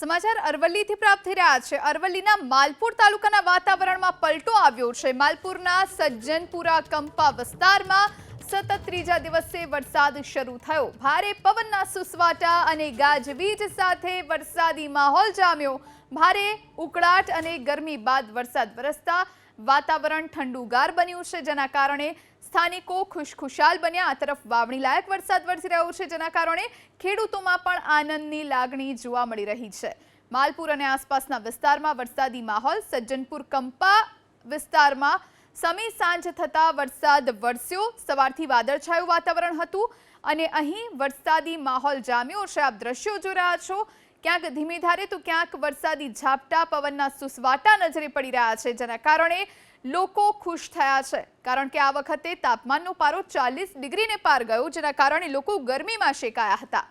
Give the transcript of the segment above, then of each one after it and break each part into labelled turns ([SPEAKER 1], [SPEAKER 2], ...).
[SPEAKER 1] સમાચાર અરવલ્લીથી પ્રાપ્ત થઈ રહ્યા છે. અરવલ્લીના માલપુર તાલુકાના વાતાવરણમાં પલટો આવ્યો છે. માલપુરના સજ્જનપુરા કંપા વિસ્તારમાં સતત ત્રીજા દિવસે વરસાદ શરૂ થયો. ભારે પવનના સુસવાટા અને ગાજવીજ સાથે વરસાદી માહોલ જામ્યો. ભારે ઉકળાટ અને ગરમી બાદ વરસાદ વરસતા વાતાવરણ ઠંડુગાર બન્યું છે, જેના કારણે સ્થાનિકો ખુશખુશાલ બન્યા. આ તરફ વાવણી લાયક વરસાદ વરસી રહ્યો છે, જેના કારણે ખેડૂતોમાં પણ આનંદની લાગણી જોવા મળી રહી છે. માલપુર અને આસપાસના વિસ્તારમાં વરસાદી માહોલ, સજ્જનપુર કંપા વિસ્તારમાં સમી સાંજ થતા વરસાદ વરસ્યો. સવારથી વાદળછાયું વાતાવરણ હતું અને અહીં વરસાદી માહોલ જામ્યો છે. આપ દ્રશ્યો જોઈ રહ્યા છો. ક્યાંક ધીમી ધારે તો ક્યાંક વરસાદી ઝાપટા, પવનના સુસવાટા નજરે પડી રહ્યા છે, જેના કારણે લોકો ખુશ થયા છે. કારણ કે આ વખતે તાપમાનનો પારો ચાલીસ ડિગ્રીને પાર ગયો, જેના કારણે લોકો ગરમીમાં શેકાયા હતા.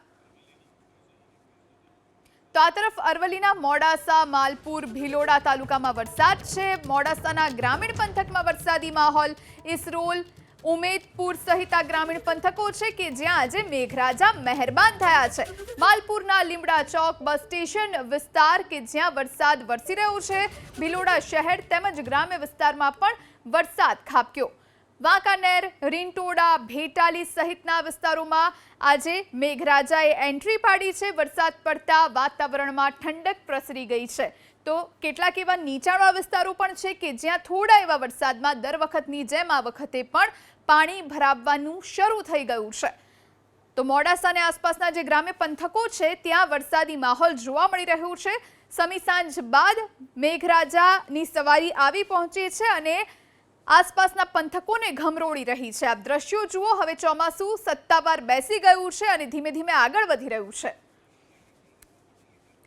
[SPEAKER 1] તો આ તરફ અરવલ્લીના મોડાસા, માલપુર, ભિલોડા તાલુકામાં વરસાદ છે. મોડાસાના ગ્રામીણ પંથકમાં વરસાદી માહોલ, ઇસરોલ ઉમેદપુર સહિત ગ્રામીણ પંથકો છે કે જ્યાં આજે મેઘરાજા મહેરબાન થયા છે. માલપુરના લીમડા ચોક બસ સ્ટેશન વિસ્તાર કે જ્યાં વરસાદ વરસી રહ્યો છે. ભિલોડા શહેર તેમજ ગ્રામ્ય વિસ્તારમાં પણ વરસાદ ખાબક્યો. વાંકાનેર, રીંટોડા, ભેટાલી સહિતના વિસ્તારોમાં આજે મેઘરાજાએ એન્ટ્રી પાડી છે. વરસાદ પડતા વાતાવરણમાં ઠંડક પ્રસરી ગઈ છે. તો કેટલાક એવા નીચાણવાળા વિસ્તારો પણ છે કે જ્યાં થોડા એવા વરસાદમાં દર વખતની જેમ આ વખતે પણ પાણી ભરાવવાનું શરૂ થઈ ગયું છે. તો મોડાસા અને આસપાસના જે ગ્રામ્ય પંથકો છે, ત્યાં વરસાદી માહોલ જોવા મળી રહ્યો છે. સમી સાંજ બાદ મેઘરાજાની સવારી આવી પહોંચી છે અને આસપાસના પંથકોને ઘમરોળી રહી છે. આપ દ્રશ્યો જુઓ, હવે ચોમાસું સત્તાવાર બેસી ગયું છે અને ધીમે ધીમે આગળ વધી રહ્યું છે.